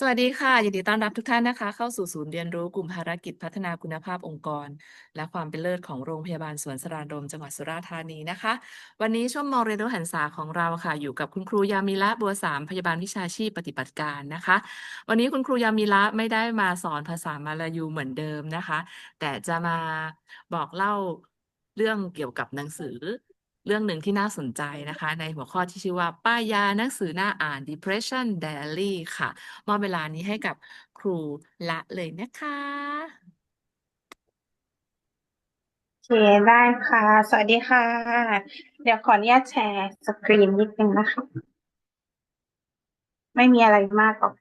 สวัสดีค่ะ ยินดีต้อนรับทุกท่านนะคะ เข้าสู่ศูนย์เรียนรู้กลุ่มภารกิจพัฒนาคุณภาพองค์กร และความเป็นเลิศของโรงพยาบาลสวนสรานรมจังหวัดสุราษฎร์ธานีนะคะ วันนี้ช่วงมองเรียนรู้หันษาของเราค่ะ อยู่กับคุณครูยามิละบัวสามพยาบาลวิชาชีพปฏิบัติการนะคะ วันนี้คุณครูยามิละไม่ได้มาสอนภาษามาลายูเหมือนเดิมนะคะ แต่จะมาบอกเล่าเรื่องเกี่ยวกับหนังสือ เรื่องหนึ่งที่น่าสนใจนะคะ ในหัวข้อที่ชื่อว่า ป้ายาหนังสือหน่าอ่าน Depression Diary ค่ะ มอบเวลานี้ให้กับครูละเลยนะคะโอเคได้ค่ะ สวัสดีค่ะ เดี๋ยวขออนุญาตแชร์สกรีนนิดนึงนะคะ ไม่มีอะไรมากหรอก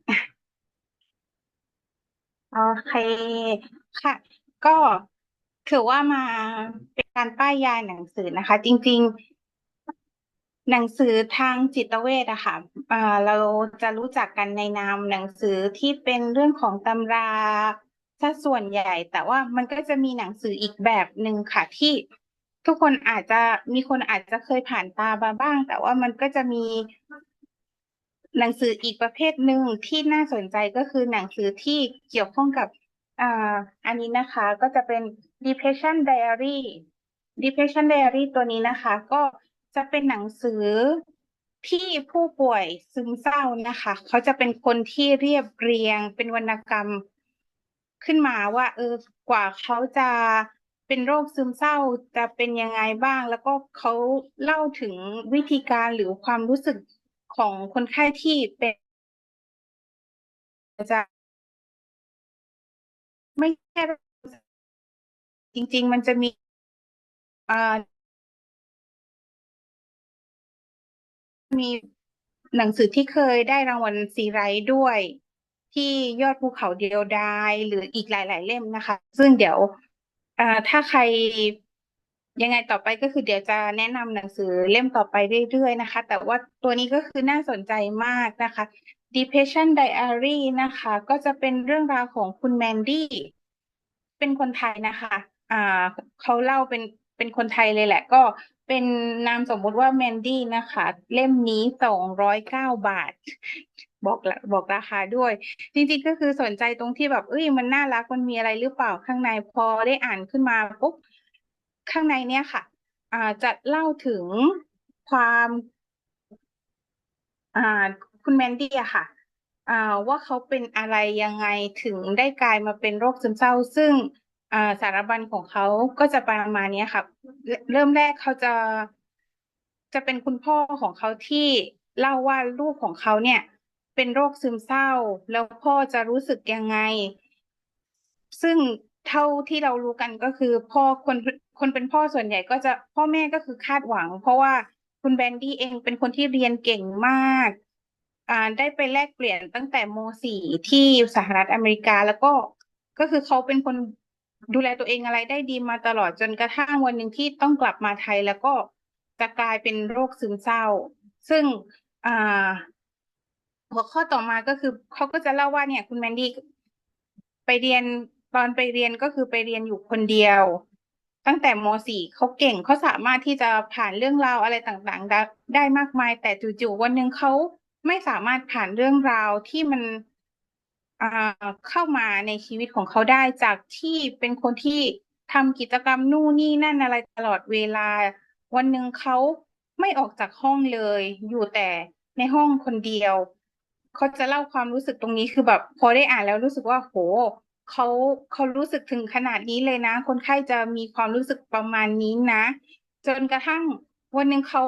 โอเคค่ะ ก็ ถือว่ามาเป็นการป้ายยาหนังสือนะคะ จริง ๆ หนังสือทางจิตเวชอะค่ะอ่าเราจะรู้จักกันในนามหนังสือที่เป็นเรื่องของตำราซะส่วนใหญ่ แต่ว่ามันก็จะมีหนังสืออีกแบบหนึ่งค่ะ ที่ทุกคนอาจจะมีคนอาจจะเคยผ่านตามาบ้าง แต่ว่ามันก็จะมีหนังสืออีกประเภทหนึ่งที่น่าสนใจก็คือหนังสือที่เกี่ยวข้องกับ อ่าอันนี้นะคะก็จะเป็น Depression Diary Depression Diary ตัวนี้นะคะ ก็จะเป็นหนังสือที่ผู้ป่วยซึมเศร้านะคะ เขาจะเป็นคนที่เรียบเรียงเป็นวรรณกรรมขึ้นมาว่า เออกว่าเขาจะเป็นโรคซึมเศร้าจะเป็นยังไงบ้าง แล้วก็เขาเล่าถึงวิธีการหรือความรู้สึกของคนไข้ที่เป็นจะ ไม่แค่จริง ๆ มันจะมีอ่ามีหนังสือที่เคยได้รางวัลซีไรต์ด้วย ที่ยอดภูเขาเดียวดายหรืออีกหลาย ๆ เล่มนะคะ ซึ่งเดี๋ยวอ่าถ้าใครยังไงต่อไปก็คือเดี๋ยวจะแนะนำหนังสือเล่มต่อไปเรื่อยๆนะคะ แต่ว่าตัวนี้ก็คือน่าสนใจมากนะคะ Depression Diary นะคะ ก็จะเป็นเรื่องราวของคุณแมนดี้เป็นคนไทยนะคะอ่าเขาเล่าเป็นเป็นคนไทยเลยแหละ ก็เป็นนามสมมุติว่าแมนดี้นะคะ เล่มนี้สองร้อยเก้าบาท บอกบอกราคาด้วย จริงๆก็คือสนใจตรงที่แบบเอ้ยมันน่ารักมันมีอะไรหรือเปล่าข้างในพอได้อ่านขึ้นมาปุ๊บข้างในเนี้ยค่ะอ่าจะเล่าถึงความอ่า คุณแมนดี้อะค่ะอ่าว่าเขาเป็นอะไรยังไงถึงได้กลายมาเป็นโรคซึมเศร้า ซึ่งอ่าสารบัญของเขาก็จะประมาณนี้ค่ะ เริ่มแรกเขาจะจะเป็นคุณพ่อของเขาที่เล่าว่าลูกของเขาเนี่ย เป็นโรคซึมเศร้า แล้วพ่อจะรู้สึกยังไง ซึ่งเท่าที่เรารู้กันก็คือ พ่อคนคนเป็นพ่อส่วนใหญ่ก็จะพ่อแม่ก็คือคาดหวัง เพราะว่าคุณแบนดี้เองเป็นคนที่เรียนเก่งมาก ได้ไปแลกเปลี่ยนตั้งแต่โม .4 ที่สหรัฐอเมริกาแล้วก็ก็คือเขาเป็นคนดูแลตัวเองอะไรได้ดีมาตลอดจนกระทั่งวันหนึ่งที่ต้องกลับมาไทยแล้วก็จะกลายเป็นโรคซึมเศร้า ซึ่งอ่าหัวข้อต่อมาก็คือเขาก็จะเล่าว่าเนี่ย คุณแมนดี้ไปเรียนตอนไปเรียนก็คือไปเรียนอยู่คนเดียว ตั้งแต่ม .4 เขาเก่งเขาสามารถที่จะผ่านเรื่องราวอะไรต่างๆ ได้มากมาย แต่จู่ๆวันหนึ่งเขา ไม่สามารถผ่านเรื่องราวที่มันเข้ามาในชีวิตของเขาได้จากที่เป็นคนที่ทำกิจกรรมนู่นนี่นั่นอะไรตลอดเวลา วันหนึ่งเขาไม่ออกจากห้องเลย อยู่แต่ในห้องคนเดียว เขาจะเล่าความรู้สึกตรงนี้คือแบบ พอได้อ่านแล้วรู้สึกว่าโหเขาเขารู้สึกถึงขนาดนี้เลยนะ คนไข้จะมีความรู้สึกประมาณนี้นะ จนกระทั่งวันหนึ่งเขา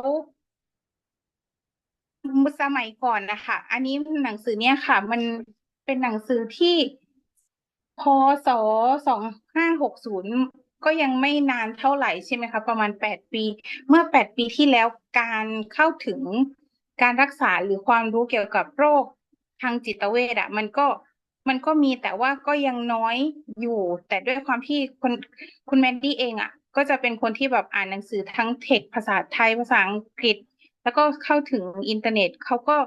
สมัยก่อนนะคะอันนี้หนังสือเนี้ยค่ะ มันเป็นหนังสือที่พศสองห้าหกศูนย์ก็ยังไม่นานเท่าไหร่ใช่ไหมคะประมาณแปดปี เมื่อแปดปีที่แล้วการเข้าถึงการรักษาหรือความรู้เกี่ยวกับโรคทางจิตเวชอะมันก็มันก็มีแต่ว่าก็ยังน้อยอยู่ แต่ด้วยความที่คนคุณแมนดี้เองอะก็จะเป็นคนที่แบบอ่านหนังสือทั้งเทคภาษาไทยภาษาอังกฤษ แล้วก็เข้าถึงอินเทอร์เน็ตเขาก็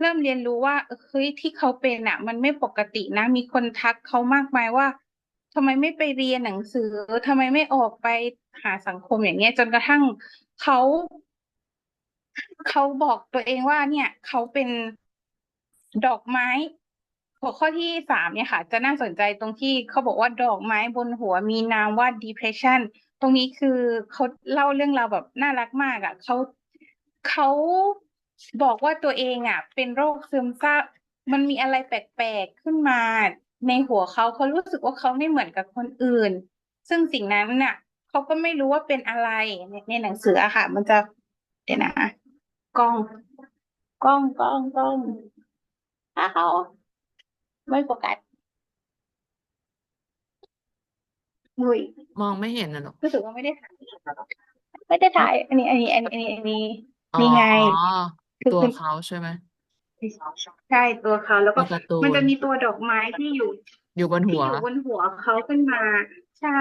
เริ่มเรียนรู้ว่าเฮ้ยที่เขาเป็นอะ มันไม่ปกตินะ มีคนทักเขามากมายว่าทำไมไม่ไปเรียนหนังสือทำไมไม่ออกไปหาสังคมอย่างเงี้ย จนกระทั่งเขาเขาบอกตัวเองว่า เนี่ยเขาเป็นดอกไม้หัวข้อที่สามเนี่ยค่ะ จะน่าสนใจตรงที่เขาบอกว่าดอกไม้บนหัวมีนามว่า depression ตรงนี้คือเขาเล่าเรื่องราวแบบน่ารักมากอะเขา เขาบอกว่าตัวเองอะ เป็นโรคซึมเศร้า มันมีอะไรแปลกๆขึ้นมา ในหัวเขาเขารู้สึกว่าเขาไม่เหมือนกับคนอื่น ซึ่งสิ่งนั้นน่ะเขาก็ไม่รู้ว่าเป็นอะไรในในหนังสืออะค่ะ มันจะเดี๋ยวนะกล้องกล้องกล้องกล้องถ้าเขาไม่โฟกัสอุ้ยมองไม่เห็นนะลูกรู้สึกว่าไม่ได้ถ่ายไม่ได้ถ่าย อันนี้ อันนี้ อันนี้อันนี้ อันนี้อ๋อนี่ไงคือตัวคือเขาใช่ไหมใช่ตัวเขาแล้วตัก็วการ์ตูมันนจะมีตัวดอกไม้ที่อยู่อยู่บนที่หัว อยู่บนหัวเขาขึ้นมา ใช่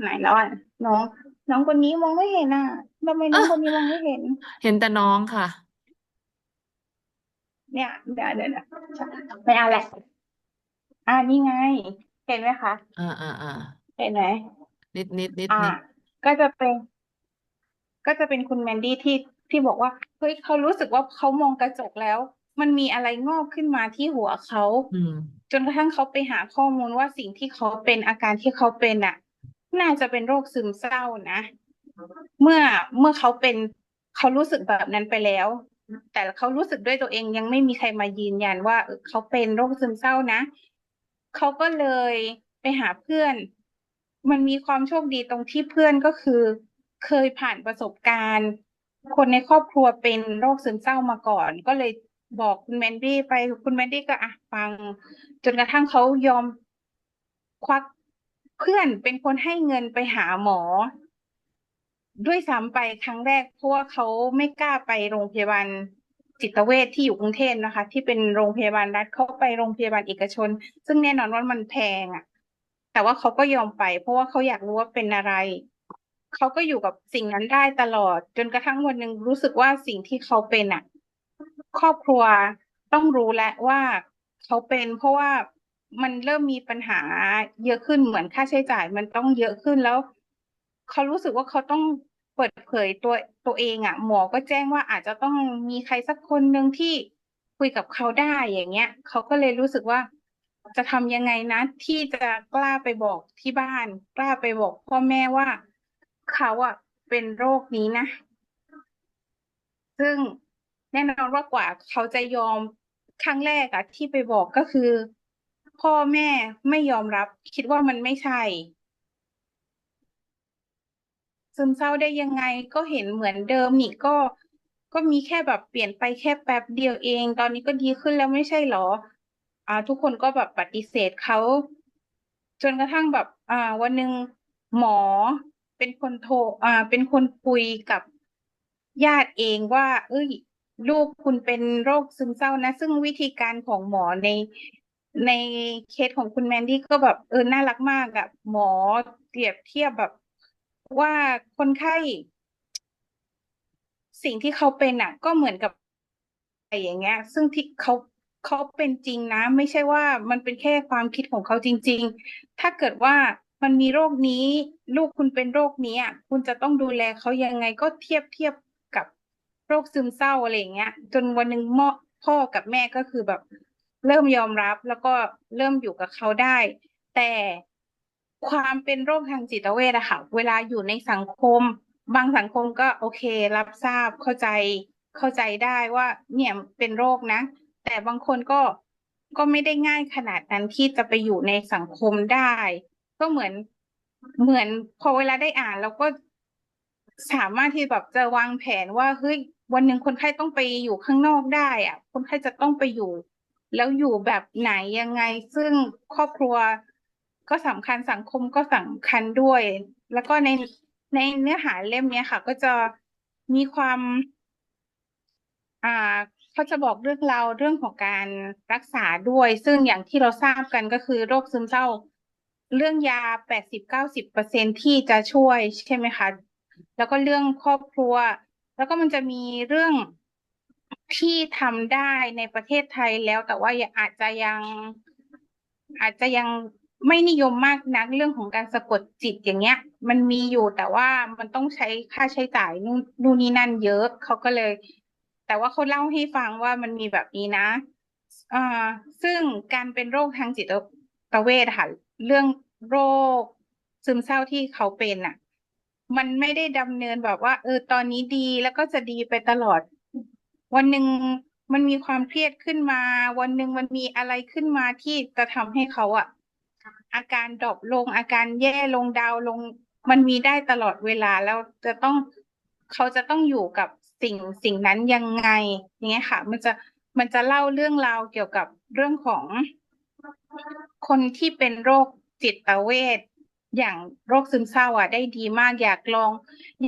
ไหนแล้วอะน้อง น้องคนนี้มองไม่เห็นอะทำไมน้องอะคนนี้มองไม่เห็น เห็นแต่น้องค่ะ เนี่ยเดี๋ยวเดี๋ยวเดี๋ยวไม่เอาแหละอ่านี่ไง เห็นไหมคะ อ่าอ่าอ่าเห็นไหมนิดนิดนิดอ่า นิดก็จะเป็น ก็จะเป็นคุณแมนดี้ที่ ที่บอกว่าเฮ้ยเขารู้สึกว่าเขามองกระจกแล้ว มันมีอะไรงอกขึ้นมาที่หัวเขาอืมจนกระทั่งเขาไปหาข้อมูลว่าสิ่งที่เขาเป็นอาการที่เขาเป็นอะน่าจะเป็นโรคซึมเศร้านะเมื่อเมื่อเขาเป็นเขารู้สึกแบบนั้นไปแล้ว แต่เขารู้สึกด้วยตัวเองยังไม่มีใครมายืนยันว่าเออเขาเป็นโรคซึมเศร้านะเขาก็เลยไปหาเพื่อน มันมีความโชคดีตรงที่เพื่อนก็คือ เคยผ่านประสบการณ์ คนในครอบครัวเป็นโรคซึมเศร้ามาก่อน ก็เลยบอกคุณแมนดี้ไปคุณแมนดี้ก็อะฟัง จนกระทั่งเขายอมควักเพื่อนเป็นคนให้เงินไปหาหมอ ด้วยซ้ำไปครั้งแรกเพราะว่าเขาไม่กล้าไปโรงพยาบาลจิตเวชที่อยู่กรุงเทพนะคะ ที่เป็นโรงพยาบาลรัฐเขาไปโรงพยาบาลเอกชน ซึ่งแน่นอนว่ามันแพงอะ แต่ว่าเขาก็ยอมไป เพราะว่าเขาอยากรู้ว่าเป็นอะไร เขาก็อยู่กับสิ่งนั้นได้ตลอด จนกระทั่งวันหนึ่งรู้สึกว่าสิ่งที่เขาเป็นอะ ครอบครัวต้องรู้แล้วว่าเขาเป็นเพราะว่ามันเริ่มมีปัญหาเยอะขึ้นเหมือนค่าใช้จ่าย มันต้องเยอะขึ้นแล้วเขารู้สึกว่าเขาต้องเปิดเผยตัวตัวเองอะ หมอก็แจ้งว่าอาจจะต้องมีใครสักคนหนึ่งที่คุยกับเขาได้อย่างเงี้ยเขาก็เลยรู้สึกว่า จะทำยังไงนะที่จะกล้าไปบอกที่บ้าน กล้าไปบอกพ่อแม่ว่า เขาอะเป็นโรคนี้นะ ซึ่งแน่นอนว่ากว่าเขาจะยอมครั้งแรกอะที่ไปบอกก็คือ พ่อแม่ไม่ยอมรับ คิดว่ามันไม่ใช่ ซึมเศร้าได้ยังไงก็เห็นเหมือนเดิมนี่ก็ก็มีแค่แบบเปลี่ยนไปแค่แป๊บเดียวเอง ตอนนี้ก็ดีขึ้นแล้วไม่ใช่หรอ อ่า ทุกคนก็แบบปฏิเสธเขาจนกระทั่งแบบ อ่า วันหนึ่งหมอ เป็นคนโทรอ่าเป็นคนคุยกับญาติเองว่า เอ้ย ลูกคุณเป็นโรคซึมเศร้านะ ซึ่งวิธีการของหมอในในเคสของคุณแมนดี้ก็แบบเออน่ารักมากอะหมอเปรียบเทียบแบบว่าคนไข้ สิ่งที่เขาเป็นอะก็เหมือนกับอะไรอย่างเงี้ย ซึ่งที่เขาเขาเป็นจริงนะ ไม่ใช่ว่ามันเป็นแค่ความคิดของเขาจริง ๆ ถ้าเกิดว่า มันมีโรคนี้ ลูกคุณเป็นโรคนี้อะคุณจะต้องดูแลเขายังไงก็เทียบเทียบกับโรคซึมเศร้าอะไรอย่างเงี้ย จนวันหนึ่งพ่อพ่อกับแม่ก็คือแบบ เริ่มยอมรับแล้วก็เริ่มอยู่กับเขาได้ แต่ความเป็นโรคทางจิตเวชอะค่ะ เวลาอยู่ในสังคม บางสังคมก็โอเครับทราบเข้าใจเข้าใจได้ว่าเนี่ยเป็นโรคนะ แต่บางคนก็ก็ไม่ได้ง่ายขนาดนั้นที่จะไปอยู่ในสังคมได้ ก็เหมือนเหมือนพอเวลาได้อ่านเราก็สามารถที่แบบจะวางแผนว่าเฮ้ยวันหนึ่งคนไข้ต้องไปอยู่ข้างนอกได้อะคนไข้จะต้องไปอยู่ แล้วอยู่แบบไหนยังไง ซึ่งครอบครัวก็สำคัญสังคมก็สำคัญด้วย แล้วก็ในในเนื้อหาเล่มเนี้ยค่ะ ก็จะมีความ อ่าเขาจะบอกเรื่องราวเรื่องของการรักษาด้วย ซึ่งอย่างที่เราทราบกันก็คือโรคซึมเศร้า เรื่องยาแปดสิบเก้าสิบเปอร์เซ็นที่จะช่วยใช่ไหมคะ แล้วก็เรื่องครอบครัว แล้วก็มันจะมีเรื่องที่ทำได้ในประเทศไทยแล้ว แต่ว่าอาจจะยังอาจจะยังไม่นิยมมากนักเรื่องของการสะกดจิตอย่างเงี้ย มันมีอยู่แต่ว่ามันต้องใช้ค่าใช้จ่ายนู่นนู่นนี่นั่นเยอะเขาก็เลย แต่ว่าเขาเล่าให้ฟังว่ามันมีแบบนี้นะอ่าซึ่งการเป็นโรคทางจิตตเวชค่ะ เรื่องโรคซึมเศร้าที่เขาเป็นอะ มันไม่ได้ดำเนินแบบว่า เออตอนนี้ดีแล้วก็จะดีไปตลอด วันหนึ่งมันมีความเครียดขึ้นมา วันหนึ่งมันมีอะไรขึ้นมาที่จะทำให้เขาอะ อาการดรอปลงอาการแย่ลงดาวลง มันมีได้ตลอดเวลาแล้วจะต้องเขาจะต้องอยู่กับสิ่งสิ่งนั้นยังไงอย่างเงี้ยค่ะ มันจะมันจะเล่าเรื่องราวเกี่ยวกับเรื่องของ คนที่เป็นโรคจิตเวชอย่างโรคซึมเศร้าอะได้ดีมากอยากลอง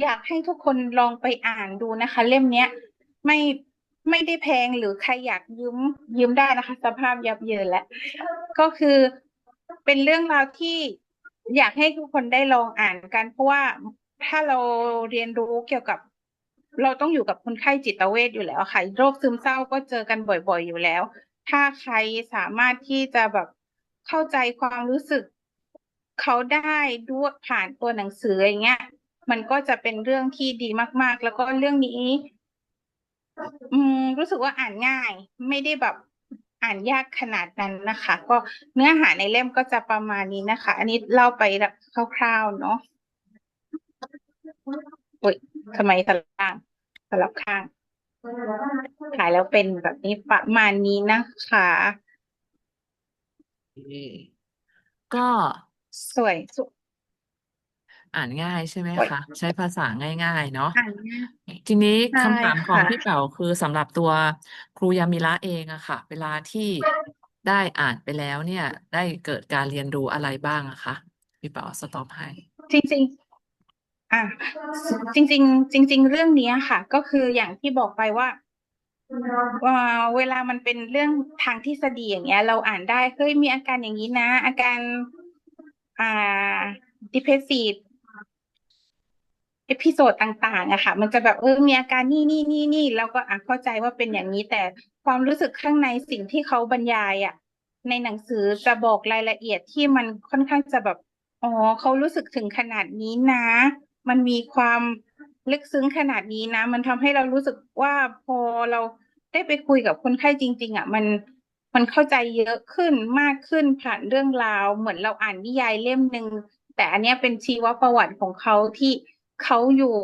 อยากให้ทุกคนลองไปอ่านดูนะคะ เล่มเนี้ยไม่ไม่ได้แพงหรือใครอยากยืมยืมได้นะคะ สภาพยับเยินแล้วก็คือเป็นเรื่องราวที่อยากให้ทุกคนได้ลองอ่านกัน เพราะว่าถ้าเราเรียนรู้เกี่ยวกับ เราต้องอยู่กับคนไข้จิตเวชอยู่แล้วค่ะโรคซึมเศร้าก็เจอกันบ่อย ๆ อยู่แล้ว ถ้าใครสามารถที่จะแบบ เข้าใจความรู้สึกเขาได้ด้วยผ่านตัวหนังสืออย่างเงี้ย มันก็จะเป็นเรื่องที่ดีมาก ๆ แล้วก็เรื่องนี้ อืมรู้สึกว่าอ่านง่าย ไม่ได้แบบอ่านยากขนาดนั้นนะคะ ก็เนื้อหาในเล่มก็จะประมาณนี้นะคะ อันนี้เล่าไปคร่าวๆเนาะโอ้ยทำไมสลับข้างสลับข้างถ่ายแล้วเป็นแบบนี้ประมาณนี้นะคะ ก็สวยสวยอ่านง่ายใช่ไหมโอ้ยคะ ใช้ภาษาง่ายๆ เนาะอ่านง่ายทีนี้ใช่คำถามของค่ะ พี่เป๋าคือสำหรับตัวครูยามิระเองอะค่ะ เวลาที่ได้อ่านไปแล้วเนี่ย ได้เกิดการเรียนรู้อะไรบ้างอะคะพี่เป๋าสต็อปให้ จริง ๆ อะจริง ๆ จริง ๆ เรื่องเนี้ยค่ะ ก็คืออย่างที่บอกไปว่า ว่าเวลามันเป็นเรื่องทางทฤษฎีอย่างเงี้ย เราอ่านได้เฮ้ยมีอาการอย่างนี้นะ อาการอ่า depressive เอพิโซดต่างๆอะค่ะ มันจะแบบเออมีอาการนี่นี่นี่นี่เราก็อะเข้าใจว่าเป็นอย่างนี้ แต่ความรู้สึกข้างในสิ่งที่เขาบรรยายอะในหนังสือจะบอกรายละเอียดที่มันค่อนข้างจะแบบอ๋อเขารู้สึกถึงขนาดนี้นะ มันมีความ ลึกซึ้งขนาดนี้นะ มันทำให้เรารู้สึกว่าพอเราได้ไปคุยกับคนไข้จริง ๆอะมันมันเข้าใจเยอะขึ้นมากขึ้นผ่านเรื่องราว เหมือนเราอ่านนิยายเล่มหนึ่งแต่อันนี้เป็นชีวประวัติของเขาที่เขาอยู่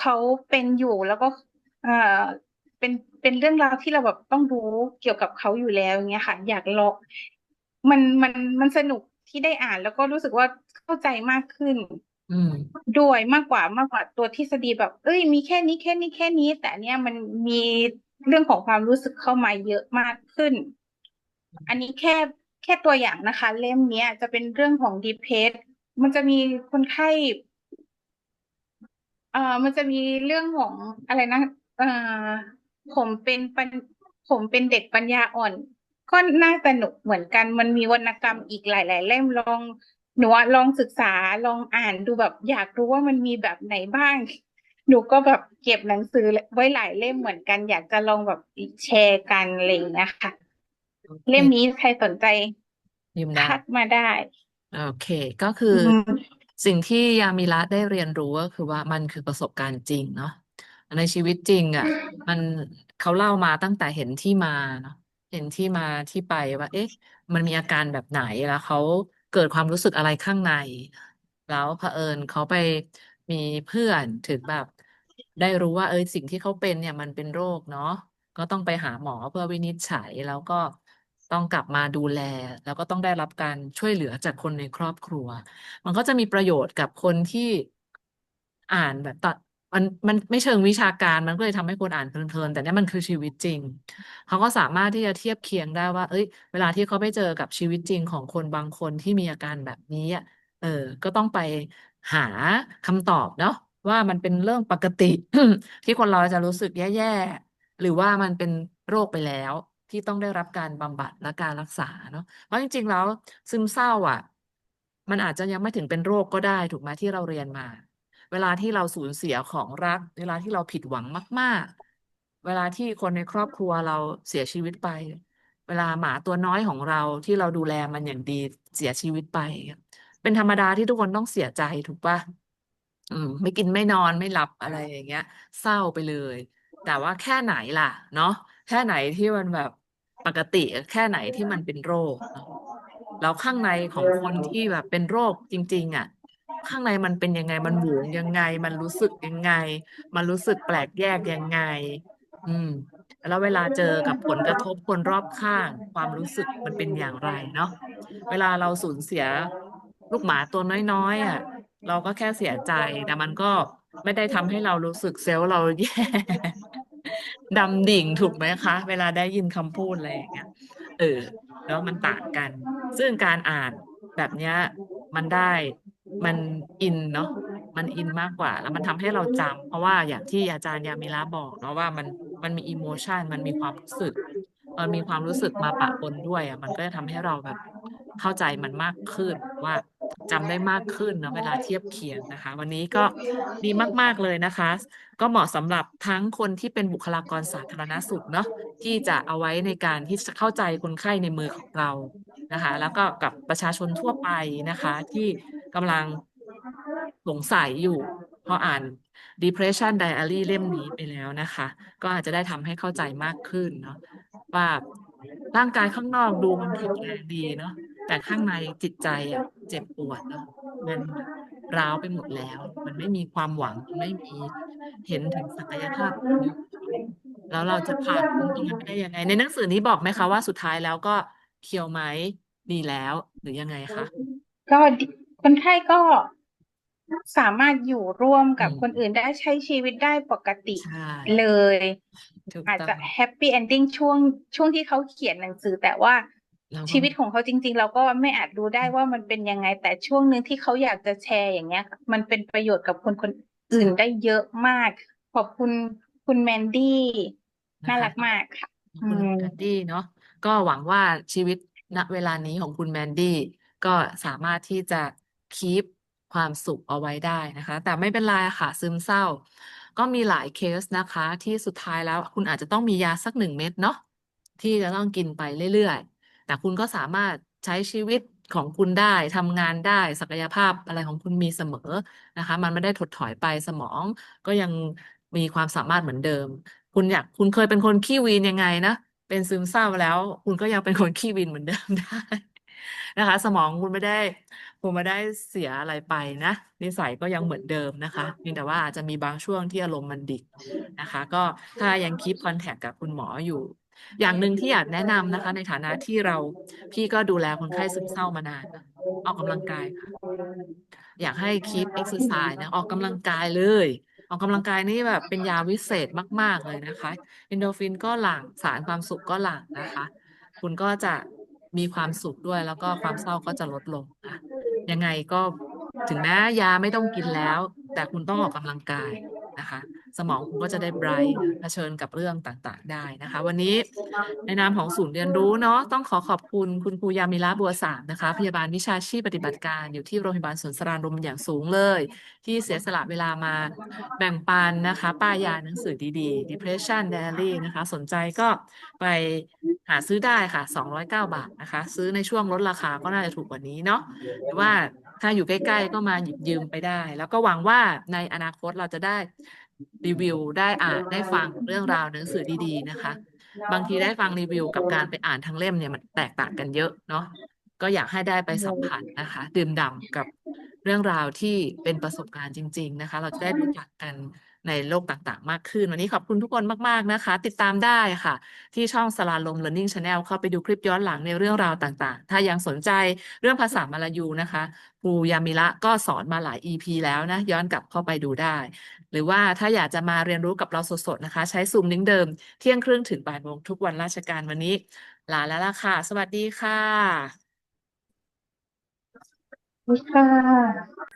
เขาเป็นอยู่แล้วก็เออเป็นเป็นเรื่องราวที่เราแบบต้องรู้เกี่ยวกับเขาอยู่แล้วเงี้ยค่ะ อยากลองมันมันมันสนุกที่ได้อ่านแล้วก็รู้สึกว่าเข้าใจมากขึ้น อืม ด้วยมากกว่ามากกว่าตัวทฤษฎีแบบ เอ้ย มีแค่นี้แค่นี้แค่นี้ แต่อันเนี้ยมันมีเรื่องของความรู้สึกเข้ามาเยอะมากขึ้น อันนี้แค่แค่ตัวอย่างนะคะ เล่มเนี้ยจะเป็นเรื่องของดีเพสมันจะมีคนไข้เอ่อมันจะมีเรื่องของอะไรนะเอ่อผมเป็นปัญผมเป็นเด็กปัญญาอ่อน ก็น่าสนุกเหมือนกัน มันมีวรรณกรรมอีกหลาย ๆ เล่มลอง หนูอะลองศึกษาลองอ่านดูแบบอยากรู้ว่ามันมีแบบไหนบ้าง หนูก็แบบเก็บหนังสือไว้หลายเล่มเหมือนกัน อยากจะลองแบบแชร์กันอะไรอย่างเงี้ยค่ะโอเคเล่มนี้ใครสนใจยืมได้ทักมาได้โอเค ก็คืออือมสิ่งที่ยามิระได้เรียนรู้ก็คือว่ามันคือประสบการณ์จริงเนาะในชีวิตจริงอะ มันเขาเล่ามาตั้งแต่เห็นที่มาเนาะเห็นที่มาที่ไปว่า เอ๊ะ มันมีอาการแบบไหนแล้วเขา เกิดความรู้สึกอะไรข้างใน แล้วเผอิญเขาไปมีเพื่อนถึงแบบ ได้รู้ว่า เอยสิ่งที่เขาเป็นเนี่ยมันเป็นโรคเนาะก็ต้องไปหาหมอเพื่อวินิจฉัย แล้วก็ต้องกลับมาดูแล แล้วก็ต้องได้รับการช่วยเหลือจากคนในครอบครัว มันก็จะมีประโยชน์กับคนที่อ่านแบบตัด มันมันไม่เชิงวิชาการมันก็เลยทำให้คนอ่านเพลินๆแต่เนี่ยมันคือชีวิตจริง เขาก็สามารถที่จะเทียบเคียงได้ว่า เอ้ย เวลาที่เขาไปเจอกับชีวิตจริงของคนบางคนที่มีอาการแบบนี้อะเออ ก็ต้องไปหาคำตอบเนาะว่ามันเป็นเรื่องปกติ ที่คนเราจะรู้สึกแย่ๆหรือว่ามันเป็นโรคไปแล้ว ที่ต้องได้รับการบำบัดและการรักษาเนาะเพราะจริง ๆ แล้วซึมเศร้าอะ มันอาจจะยังไม่ถึงเป็นโรคก็ได้ถูกไหมที่เราเรียนมา เวลาที่เราสูญเสียของรัก เวลาที่เราผิดหวังมาก ๆ เวลาที่คนในครอบครัวเราเสียชีวิตไป เวลาหมาตัวน้อยของเราที่เราดูแลมันอย่างดีเสียชีวิตไป เป็นธรรมดาที่ทุกคนต้องเสียใจถูกปะอืม ไม่กินไม่นอนไม่หลับอะไรอย่างเงี้ย เศร้าไปเลย แต่ว่าแค่ไหนล่ะ เนาะแค่ไหนที่มันแบบปกติแค่ไหนที่มันเป็นโรคเนาะแล้วข้างในของคนที่แบบเป็นโรคจริง ๆ อะ ข้างในมันเป็นยังไง มันหวงยังไง มันรู้สึกยังไง มันรู้สึกแปลกแยกยังไง อืม แล้วเวลาเจอกับผลกระทบคนรอบข้าง ความรู้สึกมันเป็นอย่างไรเนาะ เวลาเราสูญเสียลูกหมาตัวน้อยๆอะ เราก็แค่เสียใจ แต่มันก็ไม่ได้ทำให้เรารู้สึกเซลล์เราแย่ดำดิ่งถูกไหมคะ เวลาได้ยินคำพูดอะไรอย่างเงี้ย เออ แล้วมันต่างกัน ซึ่งการอ่านแบบเนี้ยมันได้ มันอินเนาะมันอินมากกว่า แล้วมันทำให้เราจำเพราะว่าอย่างที่อาจารย์ยามิระบอกเนาะว่ามันมันมีอิโมชันมันมีความรู้สึกมันมีความรู้สึกมาปะปนด้วยอะมันก็จะทำให้เราแบบเข้าใจมันมากขึ้นว่าจำได้มากขึ้นเนาะเวลาเทียบเคียงนะคะ วันนี้ก็ดีมาก ๆ เลยนะคะ ก็เหมาะสำหรับทั้งคนที่เป็นบุคลากรสาธารณสุขเนาะที่จะเอาไว้ในการที่จะเข้าใจคนไข้ในมือของเรานะคะ แล้วก็กับประชาชนทั่วไปนะคะที่ กำลังสงสัยอยู่พออ่าน depression diary เล่มนี้ไปแล้วนะคะ ก็อาจจะได้ทำให้เข้าใจมากขึ้นเนาะว่าร่างกายข้างนอกดูมันแข็งแรงดีเนาะแต่ข้างในจิตใจอะเจ็บปวดเนาะมันร้าวไปหมดแล้ว มันไม่มีความหวังมันไม่มีเห็นถึงศักยภาพ แล้วเราจะผ่านตรงนั้นไปได้ยังไง ในหนังสือนี้บอกไหมคะว่าสุดท้ายแล้วก็เคียวไหมดีแล้วหรือยังไงคะก็ คนไข้ก็สามารถอยู่ร่วมกับอืมคนอื่นได้ใช้ชีวิตได้ปกติใช่เลย ถูกอาจต้อจะงแฮปปี้เอนดิ้งช่วงช่วงที่เขาเขียนหนังสือ แต่ว่าเราก็ชีวิตของเขาจริง ๆ เราก็ไม่อาจรู้ได้ว่ามันเป็นยังไง แต่ช่วงหนึ่งที่เขาอยากจะแชร์อย่างเงี้ย มันเป็นประโยชน์กับคนคนอื่นได้เยอะมาก ขอบคุณคุณแมนดี้น่ารักมากค่ะคุณอืมแมนดี้เนาะก็หวังว่าชีวิตณเวลานี้ของคุณแมนดี้ก็สามารถที่จะ คีปความสุขเอาไว้ได้นะคะ แต่ไม่เป็นไรค่ะ ซึมเศร้า ก็มีหลายเคสนะคะ ที่สุดท้ายแล้วคุณอาจจะต้องมียาสักหนึ่งเม็ดเนาะที่จะต้องกินไปเรื่อยๆ แต่คุณก็สามารถใช้ชีวิตของคุณได้ทำงานได้ศักยภาพอะไรของคุณมีเสมอนะคะ มันไม่ได้ถดถอยไปสมอง ก็ยังมีความสามารถเหมือนเดิม คุณอยากคุณเคยเป็นคนขี้วีนยังไงนะเป็นซึมเศร้าแล้ว คุณก็ยังเป็นคนขี้วีนเหมือนเดิมได้ นะคะ สมองคุณไม่ได้คุณไม่ได้เสียอะไรไปนะ นิสัยก็ยังเหมือนเดิมนะคะเพียงแต่ว่าอาจจะมีบางช่วงที่อารมณ์มันดิ่งนะคะ ก็ถ้ายังคีปคอนแทคกับคุณหมออยู่ อย่างหนึ่งที่อยากแนะนำนะคะ ในฐานะที่เราพี่ก็ดูแลคนไข้ซึมเศร้ามานานออกกำลังกายค่ะอยากให้คีปเอ็กซ์ไซส์นะออกกำลังกายเลยออกกำลังกายนี่แบบเป็นยาวิเศษมาก ๆ เลยนะคะเอนโดฟินก็หลั่งสารความสุขก็หลั่งนะคะ คุณก็จะ มีความสุขด้วยแล้วก็ความเศร้าก็จะลดลงนะยังไงก็ถึงแม้ยาไม่ต้องกินแล้ว แต่คุณต้องออกกำลังกาย นะคะ สมองคุณก็จะได้ไบรท์เผชิญกับเรื่องต่างๆ ได้นะคะ วันนี้ในนามของศูนย์เรียนรู้เนาะต้องขอขอบคุณคุณครูยามิระบัวสามนะคะ พยาบาลวิชาชีพปฏิบัติการอยู่ที่โรงพยาบาลสวนสรานรมอย่างสูงเลย ที่เสียสละเวลามาแบ่งปันนะคะ ป้ายยาหนังสือดีๆ Depression Diary นะคะ สนใจก็ไปหาซื้อได้ค่ะ 209 บาทนะคะ ซื้อในช่วงลดราคาก็น่าจะถูกกว่านี้เนาะหรือว่า ถ้าอยู่ใกล้ๆ ก็มาหยิบยืมไปได้ แล้วก็หวังว่าในอนาคตเราจะได้รีวิวได้อ่านได้ฟังเรื่องราวหนังสือดีๆนะคะ บางทีได้ฟังรีวิวกับการไปอ่านทั้งเล่มเนี่ยมันแตกต่างกันเยอะเนาะก็อยากให้ได้ไปสัมผัสนะคะ ดื่มด่ำกับเรื่องราวที่เป็นประสบการณ์จริง ๆ นะคะ เราจะได้รู้จักกัน ในโลกต่างๆ มากขึ้น วันนี้ขอบคุณทุกคนมาก ๆ นะคะ ติดตามได้ค่ะ ที่ช่องสลาลม Learning Channel เข้าไปดูคลิปย้อนหลังในเรื่องราวต่างๆ ถ้ายังสนใจเรื่องภาษามาลายูนะคะครูยามิระก็สอนมาหลาย EP แล้วนะ ย้อนกลับเข้าไปดูได้ หรือว่าถ้าอยากจะมาเรียนรู้กับเราสดๆนะคะ ใช้ซูมลิงก์เดิม เที่ยงครึ่งถึงบ่ายโมงทุกวันราชการวันนี้ ลาแล้วล่ะค่ะ สวัสดีค่ะค่ะ